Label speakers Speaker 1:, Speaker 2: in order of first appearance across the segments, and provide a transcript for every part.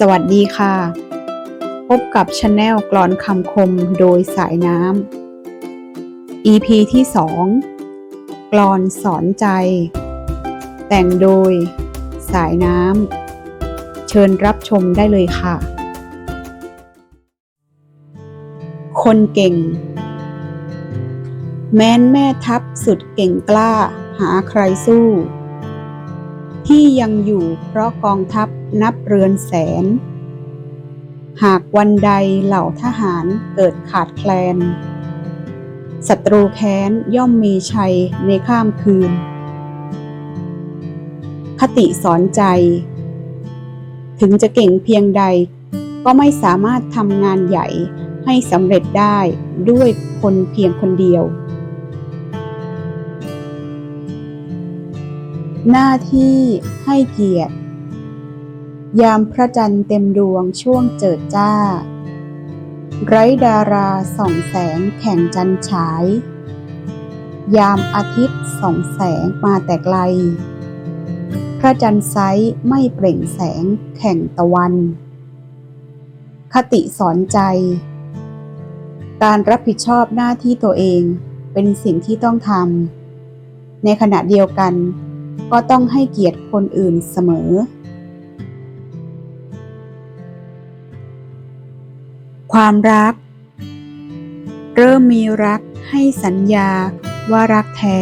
Speaker 1: สวัสดีค่ะ พบกับช anel กรอนคำคมโดยสายน้ำ EP ที่2กรอนสอนใจ แต่งโดยสายน้ำ เชิญรับชมได้เลยค่ะ คนเก่ง แม้นแม่ทัพสุดเก่งกล้าหาใครสู้ ที่ยังอยู่เพราะกองทัพนับเรือนแสน หากวันใดเหล่าทหารเกิดขาดแคลนศัตรูแค้นย่อมมีชัยในข้ามคืน คติสอนใจ ถึงจะเก่งเพียงใด ก็ไม่สามารถทำงานใหญ่ให้สำเร็จได้ด้วยคนเพียงคนเดียว หน้าที่ให้เกียรติ ยามพระจันทร์เต็มดวงช่วงเจิดจ้า ไร้ดาราส่องแสงแข่งจันฉาย ยามอาทิตย์ส่องแสงมาแต่ไกล พระจันทร์ไซส์ไม่เปล่งแสงแข่งตะวัน คติสอนใจ การรับผิดชอบหน้าที่ตัวเองเป็นสิ่งที่ต้องทำในขณะเดียวกัน ก็ต้องให้เกียรติคนอื่นเสมอ ความรัก เริ่มมีรักให้สัญญาว่ารักแท้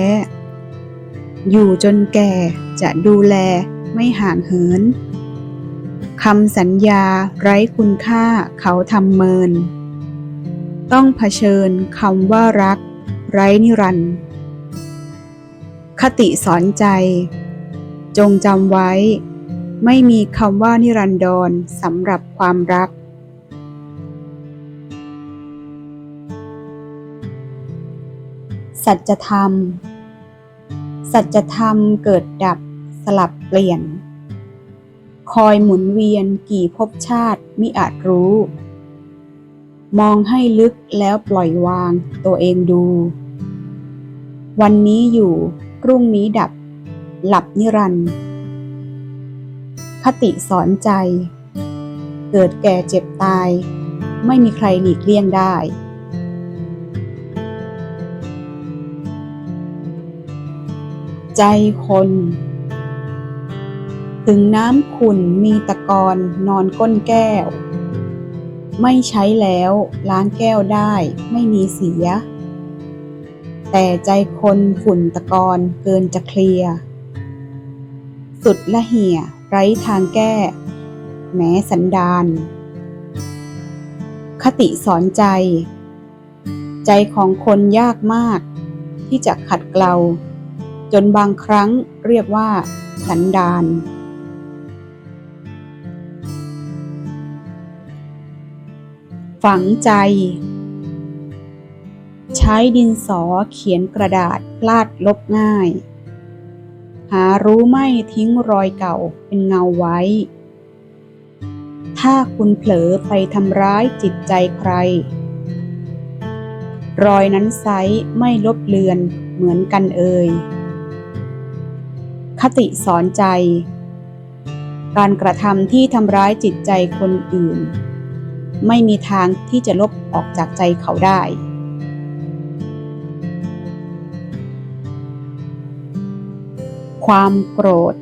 Speaker 1: อยู่จนแก่จะดูแลไม่ห่างเหินคำสัญญาไร้คุณค่าเขาทำเมิน ต้องเผชิญคำว่ารัก ไร้นิรันดร์ คติสอนใจ จงจำไว้ ไม่มีคำว่านิรันดรสำหรับความรัก สัจธรรม สัจธรรมเกิดดับสลับเปลี่ยน คอยหมุนเวียนกี่ภพชาติมิอาจรู้ มองให้ลึกแล้วปล่อยวางตัวเองดู วันนี้อยู่ พรุ่งนี้ดับ หลับนิรันดร์คติสอนใจ เกิดแก่เจ็บตาย ไม่มีใครหลีกเลี่ยงได้ ใจคน ถึงน้ำขุ่นมีตะกอนนอนก้นแก้ว ไม่ใช้แล้วล้างแก้วได้ไม่มีเสีย แต่ใจคนฝุ่นตะกอนเกินจะเคลียร์สุดละเหี่ยไร้ทางแก้ แม้สันดานคติสอนใจ ใจของคนยากมาก ที่จะขัดเกลา จนบางครั้งเรียกว่า สันดานฝังใจ ใช้ดินสอเขียนกระดาษพลาดลบง่าย หารู้ไม่ทิ้งรอยเก่าเป็นเงาไว้ ถ้าคุณเผลอไปทำร้ายจิตใจใคร รอยนั้นไซไม่ลบเลือนเหมือนกันเอ่ยคติสอนใจ การกระทำที่ทำร้ายจิตใจคนอื่น ไม่มีทางที่จะลบออกจากใจเขาได้ ความโกรธ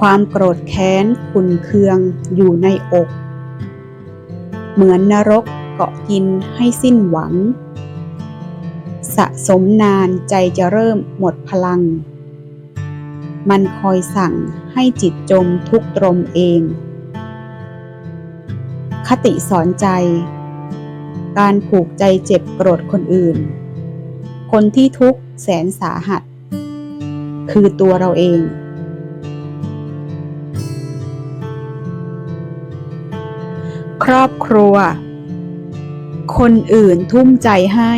Speaker 1: ความโกรธแค้นขุนเคืองอยู่ในอก เหมือนนรกเกาะกินให้สิ้นหวัง สะสมนานใจจะเริ่มหมดพลัง มันคอยสั่งให้จิตจมทุกข์ตรมเอง คติสอนใจ การผูกใจเจ็บโกรธคนอื่น คนที่ทุกข์แสนสาหัส คือตัวเราเอง ครอบครัว คนอื่นทุ่มใจให้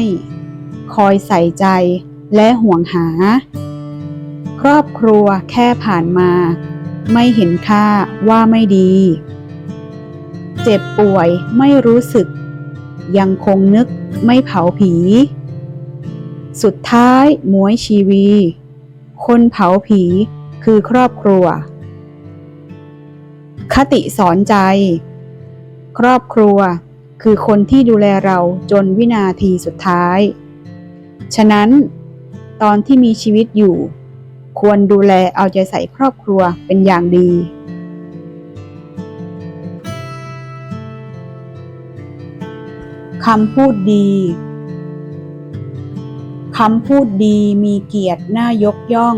Speaker 1: คอยใส่ใจและห่วงหา ครอบครัวแค่ผ่านมา ไม่เห็นค่าว่าไม่ดี เจ็บป่วยไม่รู้สึก ยังคงนึกไม่เผาผี สุดท้ายหมวยชีวี คนเผาผีคือครอบครัว คติสอนใจ ครอบครัวคือคนที่ดูแลเราจนวินาทีสุดท้าย ฉะนั้นตอนที่มีชีวิตอยู่ ควรดูแลเอาใจใส่ครอบครัวเป็นอย่างดี คำพูดดี คำพูดดีมีเกียรติน่ายกย่อง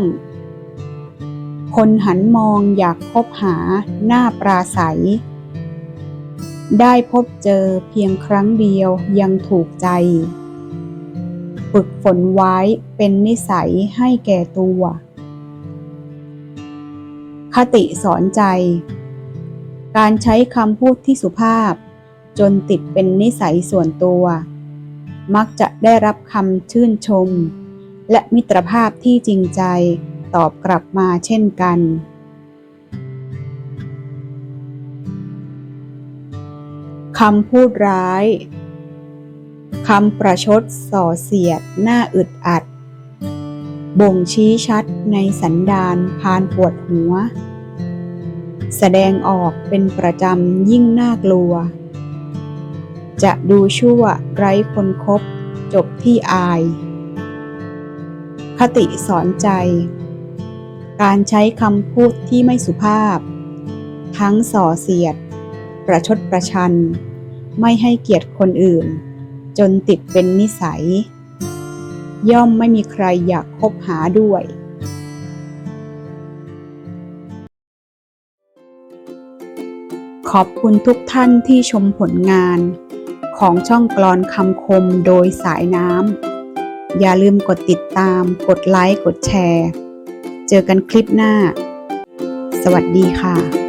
Speaker 1: คนหันมองอยากพบหาหน้าปราศัย ได้พบเจอเพียงครั้งเดียวยังถูกใจ ฝึกฝนไว้เป็นนิสัยให้แก่ตัว คติสอนใจ การใช้คำพูดที่สุภาพ จนติดเป็นนิสัยส่วนตัว มักจะได้รับคำชื่นชม และมิตรภาพที่จริงใจตอบกลับมาเช่นกัน คำพูดร้าย คำประชดส่อเสียดหน้าอึดอัด บ่งชี้ชัดในสันดานพานปวดหัว แสดงออกเป็นประจำยิ่งน่ากลัว จะดูชั่วไร้คนคบ จบที่อาย คติสอนใจ การใช้คำพูดที่ไม่สุภาพ ทั้งส่อเสียด ประชดประชัน ไม่ให้เกียรติคนอื่น จนติดเป็นนิสัย ย่อมไม่มีใครอยากคบหาด้วยขอบคุณทุกท่านที่ชมผลงาน ของช่องกลอนคำคมโดยสายน้ำ อย่าลืมกดติดตาม กดไลค์ กดแชร์ เจอกันคลิปหน้า สวัสดีค่ะ